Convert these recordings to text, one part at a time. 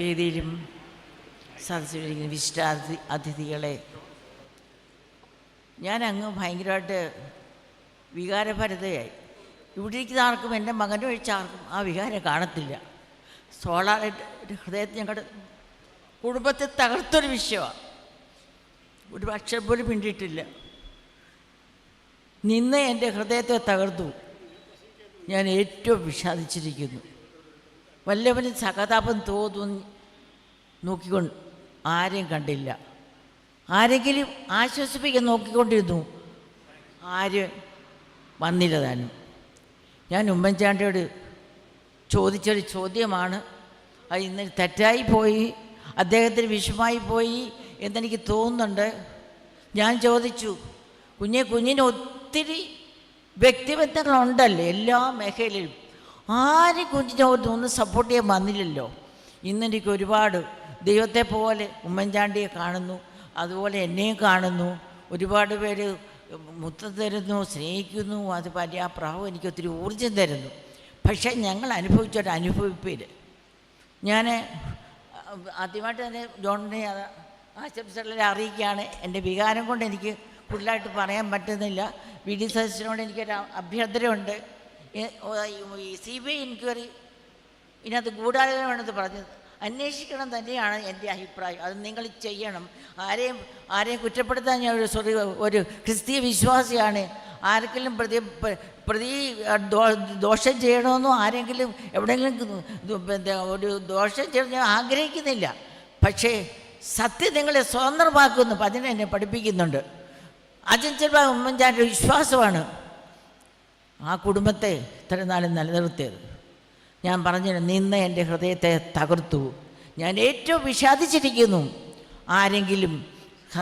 വേദിയിലും സദസ്സിലിരിക്കുന്ന വിശിഷ്ടാതി അതിഥികളെ ഞാൻ അങ്ങ് ഭയങ്കരമായിട്ട് വികാരഭരിതയായി. ഇവിടെ ഇരിക്കുന്ന ആർക്കും എന്റെ മകനെ ഒഴിച്ച ആർക്കും ആ വികാരം കാണത്തില്ല. സോളാറായിട്ട് ഹൃദയത്തിൽ ഞങ്ങളുടെ കുടുംബത്തെ തകർത്തൊരു വിഷയമാണ് ഒരു പക്ഷം പോലും പിണ്ടിയിട്ടില്ല. നിന്ന് എന്റെ ഹൃദയത്തെ തകർത്തു. ഞാൻ ഏറ്റവും വിഷാദിച്ചിരിക്കുന്നു. വല്ലവനും സഹതാപം തോന്നുന്നു നോക്കിക്കൊണ്ട് ആരെയും കണ്ടില്ല. ആരെങ്കിലും ആശ്വസിപ്പിക്കാൻ നോക്കിക്കൊണ്ടിരുന്നു. ആരും വന്നില്ല താനും. ഞാൻ ഉമ്മൻചാണ്ടിയോട് ചോദിച്ചൊരു ചോദ്യമാണ്. അത് ഇന്ന് തെറ്റായി പോയി അദ്ദേഹത്തിന് വിഷമായി പോയി എന്നെനിക്ക് തോന്നുന്നുണ്ട്. ഞാൻ ചോദിച്ചു കുഞ്ഞെ കുഞ്ഞിന് ഒത്തിരി വ്യക്തിബന്ധങ്ങളുണ്ടല്ലോ എല്ലാ മേഖലയിലും? ആരും കുഞ്ഞിനെ ഒന്നും സപ്പോർട്ട് ചെയ്യാൻ വന്നില്ലല്ലോ. ഇന്നെനിക്ക് ഒരുപാട് ദൈവത്തെ പോലെ ഉമ്മൻചാണ്ടിയെ കാണുന്നു അതുപോലെ എന്നെയും കാണുന്നു. ഒരുപാട് പേര് മുത്തം തരുന്നു സ്നേഹിക്കുന്നു അത് പറ്റിയ ആ പ്രാവ് എനിക്ക് ഒത്തിരി ഊർജം തരുന്നു. പക്ഷേ ഞങ്ങൾ അനുഭവിച്ചൊരു അനുഭവിപ്പിൽ ഞാൻ ആദ്യമായിട്ട് തന്നെ ജോണിനെ ആശംസകളെ അറിയിക്കുകയാണ്. എന്റെ വികാരം കൊണ്ട് എനിക്ക് കൂടുതലായിട്ട് പറയാൻ പറ്റുന്നില്ല. വി ഡി സതീശനോട് എനിക്കൊരു അഭ്യർത്ഥനയുണ്ട്. ഈ സി ബി ഐ എൻക്വയറി ഇതിനകത്ത് ഗൂഢാലോചനയാണെന്ന് പറഞ്ഞത്. അന്വേഷിക്കണം തന്നെയാണ് എന്റെ അഭിപ്രായം. അത് നിങ്ങൾ ചെയ്യണം. ആരെയും ആരെയും കുറ്റപ്പെടുത്താൻ ഞാൻ ഒരു സോറി ഒരു ക്രിസ്തീയ വിശ്വാസിയാണ്. ആർക്കെങ്കിലും പ്രതി പ്രതി ദോഷം ചെയ്യണമെന്നോ ആരെങ്കിലും എവിടെയെങ്കിലും ഒരു ദോഷം ചെയ്യണം ഞാൻ ആഗ്രഹിക്കുന്നില്ല. പക്ഷേ സത്യം നിങ്ങളെ സ്വതന്ത്രമാക്കുന്നു. അതിനെ എന്നെ പഠിപ്പിക്കുന്നുണ്ട് ചെറുപ്പ ഉമ്മൻചാന്റെ വിശ്വാസമാണ്. ആ കുടുംബത്തെ ഇത്രയും നാളും നിലനിർത്തിയത് ഞാൻ പറഞ്ഞു നിന്ന് എന്റെ ഹൃദയത്തെ തകർത്തു. ഞാൻ ഏറ്റവും വിഷാദിച്ചിരിക്കുന്നു. ആരെങ്കിലും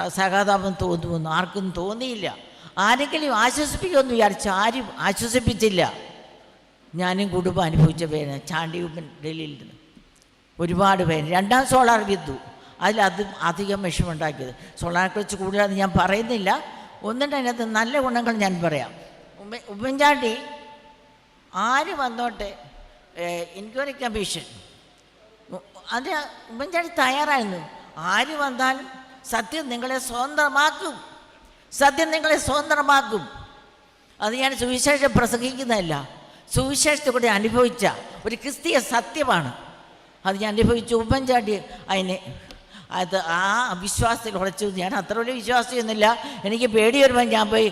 സഹതാപം തോന്നുമെന്ന് ആർക്കും തോന്നിയില്ല. ആരെങ്കിലും ആശ്വസിപ്പിക്കുമെന്ന് വിചാരിച്ചു ആരും ആശ്വസിപ്പിച്ചില്ല. ഞാനും കുടുംബം അനുഭവിച്ച പേര് ചാണ്ടി ഉമ്മൻ ഡൽഹിയിൽ നിന്ന്. ഒരുപാട് പേര്. രണ്ടാം സോളാർ വിദ്യു അതിൽ അത് അധികം വിഷമുണ്ടാക്കിയത് സോളാറെ കുറിച്ച് കൂടുതലത് ഞാൻ പറയുന്നില്ല. ഒന്നിന്റെ അതിനകത്ത് നല്ല ഗുണങ്ങൾ ഞാൻ പറയാം. ഉമ്മ ഉമ്മൻചാണ്ടി ആര് വന്നോട്ടെ? എൻക്വയറി കമ്മീഷൻ അത് ഉമ്മൻചാണ്ടി തയ്യാറായിരുന്നു. ആര് വന്നാലും സത്യം നിങ്ങളെ സ്വതന്ത്രമാക്കും. സത്യം നിങ്ങളെ സ്വതന്ത്രമാക്കും. അത് ഞാൻ സുവിശേഷം പ്രസംഗിക്കുന്നതല്ല. സുവിശേഷത്തെ കൂടി അനുഭവിച്ച ഒരു ക്രിസ്തീയ സത്യമാണ്. അത് ഞാൻ അനുഭവിച്ചു ഉമ്മൻചാണ്ടി അതിനെ അത് ആ വിശ്വാസത്തിൽ ഉറച്ചു. ഞാൻ അത്ര വലിയ വിശ്വാസിയൊന്നുമില്ല. എനിക്ക് പേടി വരുമ്പോൾ ഞാൻ പോയി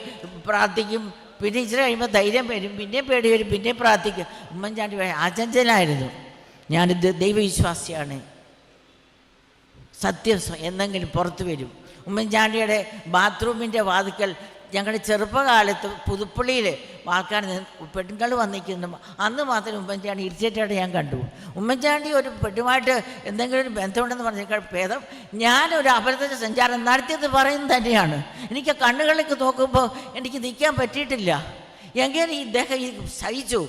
പ്രാർത്ഥിക്കും. പിന്നെ ഇച്ചിരി കഴിയുമ്പോൾ ധൈര്യം വരും പിന്നെയും പേടി വരും പിന്നെയും പ്രാർത്ഥിക്കും. ഉമ്മൻചാണ്ടി അചഞ്ചലായിരുന്നു ഞാൻ ദൈവവിശ്വാസിയാണ്. സത്യം എന്നെങ്കിലും പുറത്തു വരും. ഉമ്മൻചാണ്ടിയുടെ ബാത്റൂമിന്റെ വാതിക്കൽ ഞങ്ങളുടെ ചെറുപ്പകാലത്ത് പുതുപ്പള്ളിയിൽ ആൾക്കാർ പെണ്ണുങ്ങൾ വന്നിരിക്കുന്നു അന്ന് മാത്രമേ ഉമ്മൻചാണ്ടി ഇരിച്ചേറ്റായിട്ട് ഞാൻ കണ്ടു. ഉമ്മൻചാണ്ടി ഒരു പെണ്ണുമായിട്ട് എന്തെങ്കിലും ഒരു ബന്ധമുണ്ടെന്ന് പറഞ്ഞേക്കാൾ ഭേദം. ഞാനൊരു അപരത സഞ്ചാരം നടത്തിയത് പറയുന്നത് തന്നെയാണ്. എനിക്ക് കണ്ണുകളിലേക്ക് നോക്കുമ്പോൾ എനിക്ക് നിൽക്കാൻ പറ്റിയിട്ടില്ല. എങ്ങനെ ഇദ്ദേഹം ഈ സഹിച്ചു.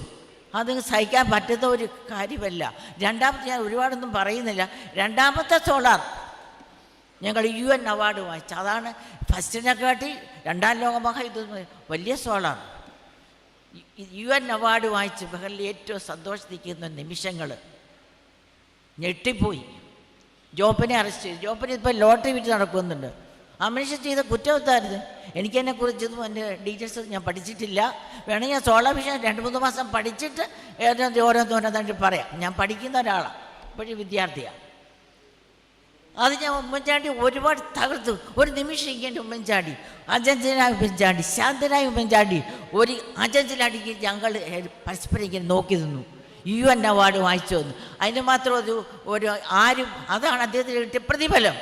അത് സഹിക്കാൻ പറ്റുന്ന ഒരു കാര്യമല്ല. രണ്ടാമത്തെ ഞാൻ ഒരുപാടൊന്നും പറയുന്നില്ല. രണ്ടാമത്തെ സോളാർ ഞങ്ങൾ യു എൻ അവാർഡ് വാങ്ങിച്ചു അതാണ് ഫസ്റ്റിനെ കാട്ടി രണ്ടാം ലോക മഹായുദ്ധം വലിയ സോളാണ്. യു എൻ അവാർഡ് വാങ്ങിച്ച് ബഹറിൽ ഏറ്റവും സന്തോഷിക്കുന്ന നിമിഷങ്ങൾ ഞെട്ടിപ്പോയി. ജോപ്പനെ അറസ്റ്റ് ചെയ്തു. ജോപ്പനെ ഇപ്പോൾ ലോട്ടറി വിറ്റ് നടക്കുന്നുണ്ട്. ആ മനുഷ്യൻ ചെയ്ത കുറ്റവത്തായിരുന്നു കുറിച്ചതും എന്റെ ഡീറ്റെയിൽസ് ഞാൻ പഠിച്ചിട്ടില്ല. വേണമെങ്കിൽ ഞാൻ സോളാ വിഷയം രണ്ട് മൂന്ന് മാസം പഠിച്ചിട്ട് ഓരോന്നോരോന്നായിട്ട് പറയാം. ഞാൻ പഠിക്കുന്ന ഒരാളാണ്. ഇപ്പോഴും വിദ്യാർത്ഥിയാണ്. അത് ഞാൻ ഉമ്മൻചാണ്ടി ഒരുപാട് തകർത്തു. ഒരു നിമിഷം ഇങ്ങനെ ഉമ്മൻചാണ്ടി. അജഞ്ചനായ ഉമ്മൻചാണ്ടി ശാന്തനായ ഉമ്മൻചാണ്ടി. ഒരു അജഞ്ചലാടിക്ക് ഞങ്ങൾ പരസ്പരം ഇങ്ങനെ നോക്കി നിന്നു. യു എൻ അവാർഡ് വാങ്ങിച്ചു വന്നു അതിന് മാത്രം ഒരു ഒരു ആരും അതാണ് അദ്ദേഹത്തിന് കിട്ടിയ പ്രതിഫലം.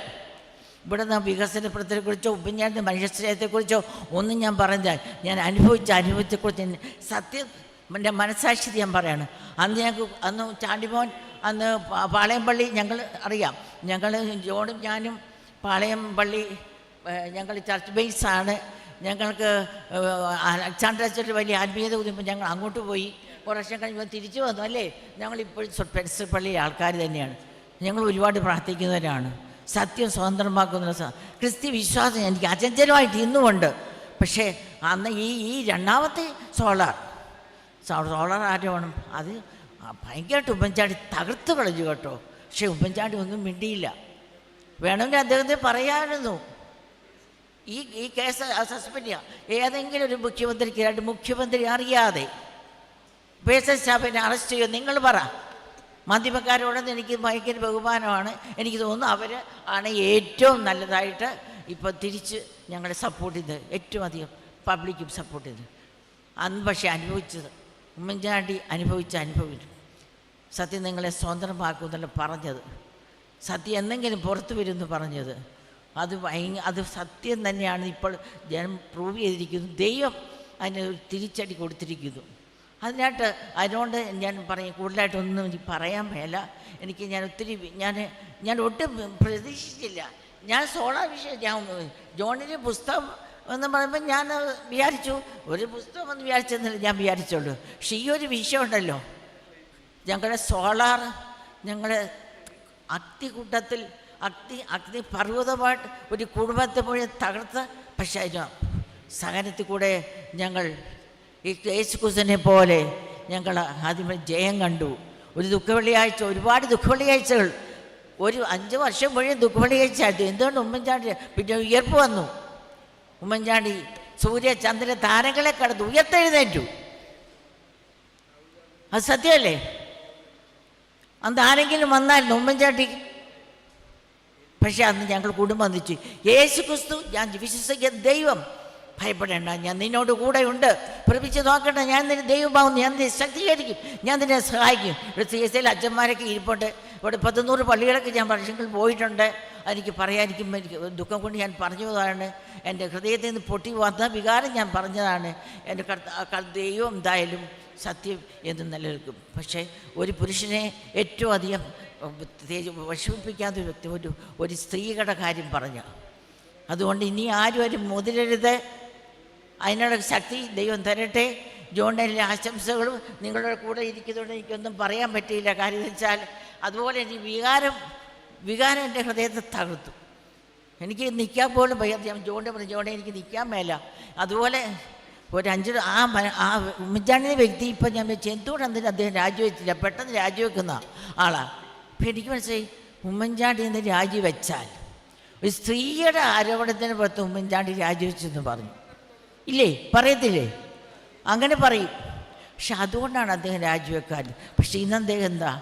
ഇവിടെ നിന്ന് വികസന പ്രവർത്തനത്തെക്കുറിച്ചോ ഉമ്മൻചാണ്ടി മനുഷ്യസ്നേഹത്തെക്കുറിച്ചോ ഒന്നും ഞാൻ പറഞ്ഞാൽ ഞാൻ അനുഭവിച്ച അനുഭവത്തെക്കുറിച്ച് സത്യം എന്റെ മനസാക്ഷി ഞാൻ പറയാണ്. അന്ന് ഞങ്ങൾക്ക് അന്ന് ചാണ്ടിമോൻ അന്ന് പാളയംപള്ളി ഞങ്ങൾ അറിയാം. ഞങ്ങൾ ജോണും ഞാനും പാളയം പള്ളി ഞങ്ങൾ ചർച്ച് ബേസാണ് ഞങ്ങൾക്ക് അലക്സാണ്ടർ വലിയ ആത്മീയത കുതിമ്പോൾ ഞങ്ങൾ അങ്ങോട്ട് പോയി. കുറേ വർഷം കഴിയുമ്പോൾ തിരിച്ചു വന്നു അല്ലേ? ഞങ്ങളിപ്പോഴും പെൻസ് പള്ളി ആൾക്കാർ തന്നെയാണ്. ഞങ്ങൾ ഒരുപാട് പ്രാർത്ഥിക്കുന്നവരാണ്. സത്യം സ്വതന്ത്രമാക്കുന്ന ക്രിസ്ത്യ വിശ്വാസം എനിക്ക് അചഞ്ചലമായിട്ട് ഇന്നുമുണ്ട് പക്ഷേ അന്ന് ഈ ഈ രണ്ടാമത്തെ സോളാർ സോളാർ ആരോപണം അത് ഭയങ്കരമായിട്ട് ഉമ്മൻചാടി തകർത്ത് കളഞ്ഞു കേട്ടോ. പക്ഷെ ഉമ്മൻചാണ്ടി ഒന്നും മിണ്ടിയില്ല. വേണമെങ്കിൽ അദ്ദേഹത്തെ പറയാമായിരുന്നു. ഈ ഈ കേസ് സസ്പെൻഡ് ചെയ്യാം ഏതെങ്കിലും ഒരു മുഖ്യമന്ത്രിക്ക് രണ്ട് മുഖ്യമന്ത്രി അറിയാതെ പേഴ്സൺ സ്റ്റാഫിനെ അറസ്റ്റ് ചെയ്യും നിങ്ങൾ പറ. മാധ്യമക്കാരോടൊന്നും എനിക്ക് ഭയങ്കര ബഹുമാനമാണ്. എനിക്ക് തോന്നുന്നു അവർ ആണ് ഏറ്റവും നല്ലതായിട്ട് ഇപ്പോൾ തിരിച്ച് ഞങ്ങളെ സപ്പോർട്ട് ചെയ്ത് ഏറ്റവും അധികം പബ്ലിക്കും സപ്പോർട്ട് ചെയ്ത് അന്ന് പക്ഷേ അനുഭവിച്ചത്. ഉമ്മൻചാണ്ടി അനുഭവിച്ച അനുഭവിച്ചു സത്യം നിങ്ങളെ സ്വതന്ത്രമാക്കുമെന്നല്ല പറഞ്ഞത്. സത്യം എന്തെങ്കിലും പുറത്തു വരുമെന്ന് പറഞ്ഞത്. അത് ഭയങ്കര അത് സത്യം തന്നെയാണ് ഇപ്പോൾ ജനം പ്രൂവ് ചെയ്തിരിക്കുന്നു. ദൈവം അതിന് ഒരു തിരിച്ചടി കൊടുത്തിരിക്കുന്നു. അതിനായിട്ട് അതിനോട് ഞാൻ പറയും കൂടുതലായിട്ടൊന്നും എനിക്ക് പറയാൻ മേല. എനിക്ക് ഞാൻ ഒത്തിരി ഞാൻ ഞാൻ ഒട്ടും പ്രതീക്ഷിച്ചില്ല. ഞാൻ സോളാ വിഷയം ഞാൻ ജോണിന്റെ പുസ്തകം എന്ന് പറയുമ്പോൾ ഞാൻ വിചാരിച്ചു ഒരു പുസ്തകം എന്ന് വിചാരിച്ചെന്നില്ല ഞാൻ വിചാരിച്ചുള്ളൂ. പക്ഷേ ഈ ഒരു വിഷയമുണ്ടല്ലോ ഞങ്ങളുടെ സോളാർ ഞങ്ങളുടെ അഗ്നികൂട്ടത്തിൽ അഗ്നി അഗ്നി പർവതമായിട്ട് ഒരു കുടുംബത്തെ മുഴുവൻ തകർത്ത് പക്ഷേ അതിന് സഹനത്തിൽ കൂടെ ഞങ്ങൾ ഈ യേശുക്രിസ്തുവിനെ പോലെ ഞങ്ങൾ ആദ്യമേ ജയം കണ്ടു. ഒരു ദുഃഖവെള്ളിയാഴ്ച ഒരുപാട് ദുഃഖവെള്ളിയാഴ്ചകൾ. ഒരു അഞ്ച് വർഷം മുഴുവൻ ദുഃഖവെള്ളിയാഴ്ച ആയിട്ട് എന്തുകൊണ്ട് ഉമ്മൻചാണ്ടി പിന്നെ ഉയർപ്പ് വന്നു? ഉമ്മൻചാണ്ടി സൂര്യ ചന്ദ്ര താരങ്ങളെ കടന്ന് ഉയർത്തെഴുന്നേറ്റു. അത് സത്യമല്ലേ? അന്ന് ആരെങ്കിലും വന്നായിരുന്നു ഉമ്മൻചാണ്ടി. പക്ഷെ അന്ന് ഞങ്ങൾ കുടുംബം വന്നിച്ചു യേശു ക്രിസ്തു ഞാൻ വിശ്വസിക്കുന്ന ദൈവം. ഭയപ്പെടേണ്ട ഞാൻ നിന്നോട് കൂടെ ഉണ്ട് പ്രപിച്ച് നോക്കണ്ട ഞാൻ നിന്നെ ദൈവമാവും ഞാൻ നിന്നെ ശക്തീകരിക്കും. ഞാൻ നിന്നെ സഹായിക്കും. ഇവിടെ സി എസ് ഐയിൽ അച്ഛന്മാരൊക്കെ ഇരിപ്പുണ്ട്. ഇവിടെ പത്തുനൂറ് പള്ളികളൊക്കെ ഞാൻ വർഷങ്ങൾ പോയിട്ടുണ്ട്. എനിക്ക് പറയാനിരിക്കും എനിക്ക് ദുഃഖം കൊണ്ട് ഞാൻ പറഞ്ഞതാണ്. എന്റെ ഹൃദയത്തിൽ നിന്ന് പൊട്ടി വന്ന വികാരം ഞാൻ പറഞ്ഞതാണ്. എന്റെ ദൈവം എന്തായാലും സത്യം എന്ന് നിലനിൽക്കും. പക്ഷേ ഒരു പുരുഷനെ ഏറ്റവും അധികം വിഷമിപ്പിക്കാത്ത ഒരു വ്യക്തി ഒരു ഒരു സ്ത്രീകളുടെ കാര്യം പറഞ്ഞു. അതുകൊണ്ട് ഇനി ആരും ആരും മുതിരരുത് അതിനുള്ള ശക്തി ദൈവം തരട്ടെ. ജോണിന്റെ എല്ലാ ആശംസകളും നിങ്ങളുടെ കൂടെ ഇരിക്കുന്നതുകൊണ്ട് എനിക്കൊന്നും പറയാൻ പറ്റിയില്ല. കാര്യം വെച്ചാൽ അതുപോലെ എനിക്ക് വികാരം വികാരം എന്റെ ഹൃദയത്തെ തകർത്തു. എനിക്ക് നിൽക്കാൻ പോലും ഭയം ജോണിന്റെ പറഞ്ഞു ജോണെ എനിക്ക് നിൽക്കാൻ മേല. അതുപോലെ ഒരു അഞ്ച് ആ ആ ഉമ്മൻചാണ്ടി വ്യക്തി ഇപ്പം ഞാൻ വെച്ച് എന്തുകൊണ്ട് എന്തിനും അദ്ദേഹം രാജിവെച്ചില്ല? പെട്ടെന്ന് രാജിവെക്കുന്ന ആളാണ് അപ്പം എനിക്ക് മനസ്സിലായി ഉമ്മൻചാണ്ടി എന്ന് രാജിവെച്ചാൽ ഒരു സ്ത്രീയുടെ ആരോപണത്തിന് പുറത്ത് ഉമ്മൻചാണ്ടി രാജിവെച്ചെന്ന് പറഞ്ഞു. ഇല്ലേ? പറയത്തില്ലേ? അങ്ങനെ പറയും. പക്ഷെ അതുകൊണ്ടാണ് അദ്ദേഹം രാജിവെക്കാൻ. പക്ഷെ ഇന്ന് അദ്ദേഹം എന്താ?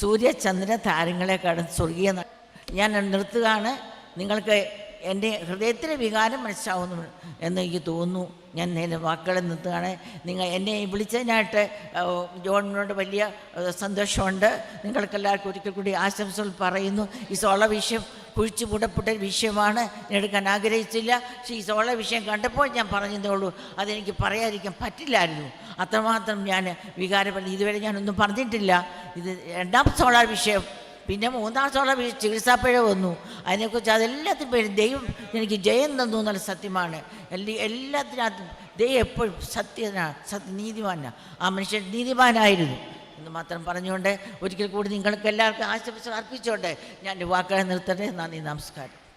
സൂര്യചന്ദ്ര കടന്ന് സ്വർഗീയ ഞാൻ നിർത്തുകയാണ്. നിങ്ങൾക്ക് എന്റെ ഹൃദയത്തിലെ വികാരം മനസ്സിലാവുന്നു എന്ന് എനിക്ക് തോന്നുന്നു. ഞാൻ നേരെ വാക്കുകളെ നിർത്തുകയാണ് നിങ്ങൾ എന്നെ വിളിച്ചതിനായിട്ട് ജോണിനോട് വലിയ സന്തോഷമുണ്ട്. നിങ്ങൾക്കെല്ലാവർക്കും ഒരിക്കൽ കൂടി ആശംസകൾ പറയുന്നു. ഈ സോള വിഷയം കുഴിച്ചു മൂടപ്പെട്ട വിഷയമാണ്. എടുക്കാൻ ആഗ്രഹിച്ചില്ല. പക്ഷേ ഈ സോള വിഷയം കണ്ടപ്പോൾ ഞാൻ പറഞ്ഞതേ ഉള്ളൂ. അതെനിക്ക് പറയാതിരിക്കാൻ പറ്റില്ലായിരുന്നു. അത്രമാത്രം ഞാൻ വികാരപ്പെട്ട് ഇതുവരെ ഞാനൊന്നും പറഞ്ഞിട്ടില്ല. ഇത് രണ്ടാം സോളാർ വിഷയം പിന്നെ മൂന്നാം വിഷയം ചികിത്സാപ്പിഴ വന്നു. അതിനെക്കുറിച്ച് അതെല്ലാത്തിനും പേര് ദൈവം എനിക്ക് ജയം തന്നു എന്നുള്ള സത്യമാണ്. എല്ലാ എല്ലാത്തിനകത്തും ദൈവം എപ്പോഴും സത്യനാണ് സത്യ നീതിമാനാണ് ആ മനുഷ്യൻ നീതിമാനായിരുന്നു. എന്ന് മാത്രം പറഞ്ഞുകൊണ്ട് ഒരിക്കൽ കൂടി നിങ്ങൾക്ക് എല്ലാവർക്കും ആശംസ അർപ്പിച്ചുകൊണ്ട് ഞാൻ വാക്കുകളെ നിർത്തട്ടെ. നന്ദി നമസ്കാരം.